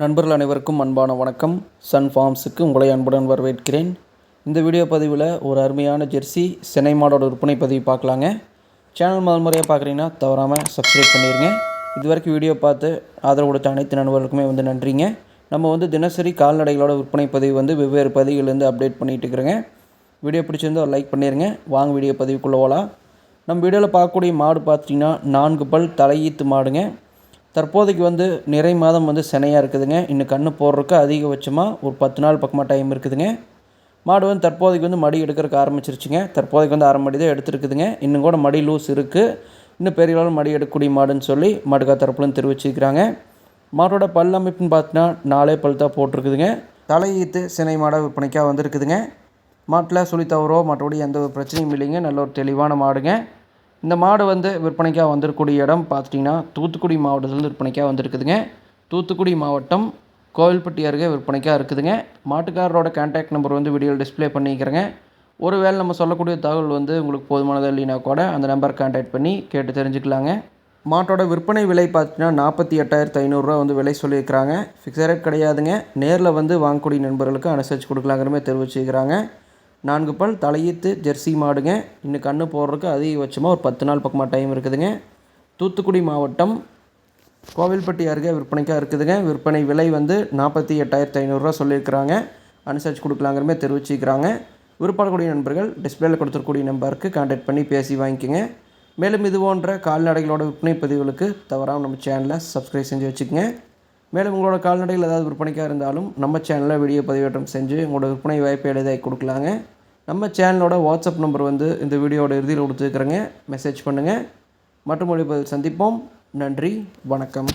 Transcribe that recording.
நண்பர்கள் அனைவருக்கும் அன்பான வணக்கம். சன் ஃபார்ம்ஸுக்கு உங்களை அன்புடன் வரவேற்கிறேன். இந்த வீடியோ பதிவில் ஒரு அருமையான ஜெர்சி சென்னை மாடோட விற்பனை பதிவு பார்க்கலாங்க. சேனல் முதல் முறையாக பார்க்குறீங்கன்னா தவறாமல் சப்ஸ்கிரைப் பண்ணிடுங்க இது வரைக்கும் வீடியோ பார்த்து ஆதரவு கொடுத்த அனைத்து நண்பர்களுக்குமே வந்து நன்றிங்க. நம்ம வந்து தினசரி கால்நடைகளோட விற்பனை பதிவு வந்து வெவ்வேறு பதிவுகள்லேருந்து அப்டேட் பண்ணிகிட்டு இருக்கிறேங்க. வீடியோ பிடிச்சிருந்தா ஒரு லைக் பண்ணிடுங்க வாங்க வீடியோ பதிவுக்குள்ளே போகலாம். நம்ம வீடியோவில் பார்க்கக்கூடிய மாடு பார்த்துட்டிங்கன்னா நான்கு பல் தலையீத்து மாடுங்க. தற்போதைக்கு வந்து நிறை மாதம் வந்து சினையாக இருக்குதுங்க. இன்னும் கன்று போடுறதுக்கு அதிகபட்சமாக ஒரு பத்து நாள் பக்கமாக டைம் இருக்குதுங்க. மாடு வந்து தற்போதைக்கு வந்து மடி எடுக்கிறதுக்கு ஆரம்பிச்சிருச்சுங்க. தற்போதைக்கு வந்து அரை மடி தான் எடுத்துருக்குதுங்க. இன்னும் கூட மடி லூஸ் இருக்குது இன்னும் பெரிய அளவில் மடி எடுக்கக்கூடிய மாடுன்னு சொல்லி மாடுக்கா தரப்புலன்னு தெரிவிச்சிருக்கிறாங்க. மாட்டோட பல் அமைப்புன்னு பார்த்தீங்கன்னா நாலே பல் தான் போட்டிருக்குதுங்க. தலையீத்து சினை மாடாக விற்பனைக்காக வந்திருக்குதுங்க. மாட்டில் சுழி தவறோ மற்றபடி எந்த ஒரு பிரச்சனையும் இல்லைங்க. நல்ல ஒரு தெளிவான மாடுங்க. இந்த மாடு வந்து விற்பனைக்காக வந்திருக்கக்கூடிய இடம் பார்த்துட்டிங்கன்னா தூத்துக்குடி மாவட்டத்துலேருந்து விற்பனைக்காக வந்திருக்குதுங்க. தூத்துக்குடி மாவட்டம் கோவில்பட்டி அருகே விற்பனைக்காக இருக்குதுங்க. மாட்டுக்காரரோட கான்டாக்ட் நம்பர் வந்து வீடியோவில் டிஸ்ப்ளே பண்ணிக்கிறேங்க ஒருவேளை நம்ம சொல்லக்கூடிய தகவல் வந்து உங்களுக்கு போதுமானதாக இல்லைனா கூட அந்த நம்பர் கான்டாக்ட் பண்ணி கேட்டு தெரிஞ்சுக்கலாங்க. மாட்டோட விற்பனை விலை பார்த்தீங்கன்னா நாற்பத்தி எட்டாயிரத்து ஐநூறுரூவா வந்து விலை சொல்லியிருக்கிறாங்க. ஃபிக்ஸட் ரேட் கிடையாதுங்க. நேரில் வந்து வாங்கக்கூடிய நண்பர்களுக்கு அனுசரித்து கொடுக்கலாங்கிற மாதிரி தெரிவிச்சுக்கிறாங்க. நான்கு பால் தலையீத்து ஜெர்சி மாடுங்க. இன்னும் கன்று போடுறதுக்கு அதிகபட்சமாக ஒரு பத்து நாள் பக்கமாக டைம் இருக்குதுங்க. தூத்துக்குடி மாவட்டம் கோவில்பட்டி அருகே விற்பனைக்காக இருக்குதுங்க. விற்பனை விலை வந்து நாற்பத்தி எட்டாயிரத்தி ஐநூறுரூவா சொல்லியிருக்கிறாங்க. அனுசரித்து கொடுக்கலாங்கிறமே மாதிரி தெரிவிச்சிக்கிறாங்க விருப்பப்படக்கூடிய நண்பர்கள் டிஸ்பிளேல கொடுத்துருக்கூடிய நம்பருக்கு கான்டாக்ட் பண்ணி பேசி வாங்கிக்கோங்க. மேலும் இது போன்ற கால்நடைகளோட விற்பனை பதிவுகளுக்கு தவறாமல் நம்ம சேனலை சப்ஸ்கிரைப் செஞ்சு வச்சுக்கோங்க. மேலும் உங்களோட கால்நடைகள் ஏதாவது விற்பனைக்காக இருந்தாலும் நம்ம சேனலில் வீடியோ பதிவேற்றம் செஞ்சு உங்களோட விற்பனை வாய்ப்பை எளிதாகி கொடுக்கலாங்க. நம்ம சேனலோட வாட்ஸ்அப் நம்பர் வந்து இந்த வீடியோட இறுதியில் கொடுத்துருக்குறேங்க. மெசேஜ் பண்ணுங்கள் மற்றும் ஒழிப்பதில் பதில் சந்திப்போம். நன்றி. வணக்கம்.